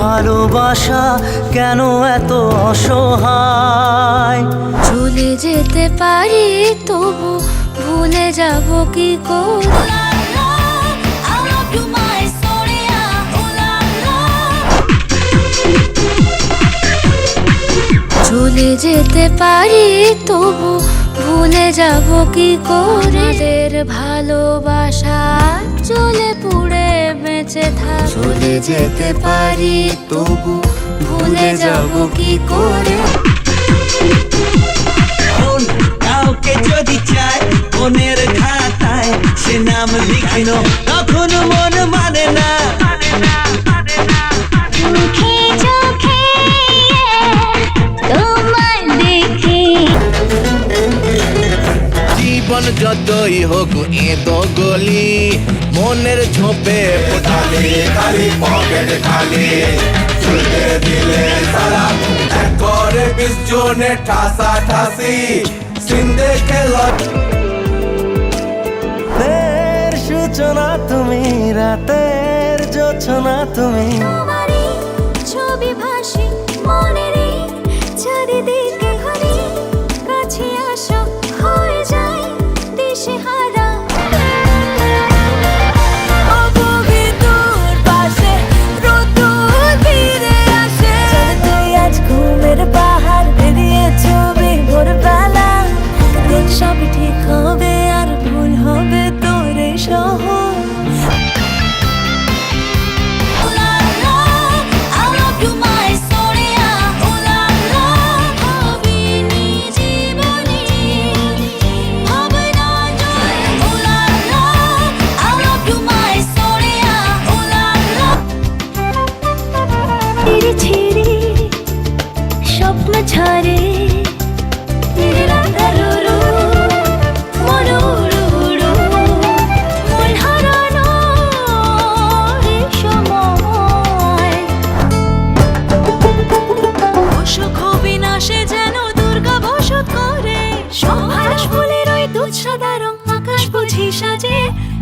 ভালোবাসা কেন এত অসহায়? চলে যেতে পারি, তবু ভুলে যাব কি করে? চলে যেতে পারি, তবু ভুলে যাব কি করে? ভালোবাসা চলে পুড়ে বেঁচে থাক। চলে যেতে পারি তবু ভুলে যাব কি করে? মন কাউকে যদি চায় মনের খাতায় সে নাম লিখিন তখন মন মানে না। চোখে চোখে যতই হোক এতো গলি। মনের ঝোপে খালি খালি পকেট খালি। দিলে সারা করে ঠাসা ঠাসি। সিন্দে খেলা। সূচনা তুমি রাতের যোছনা তুমি। তোমারই ছবি ভাসে।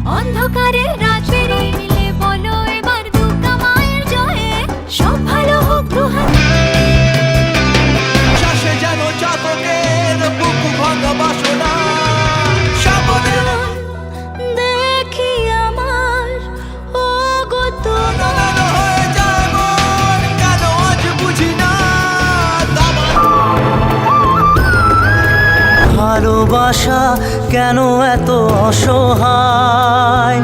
অন্ধকারে রাত ভালোবাসা কেন এত অসহায়?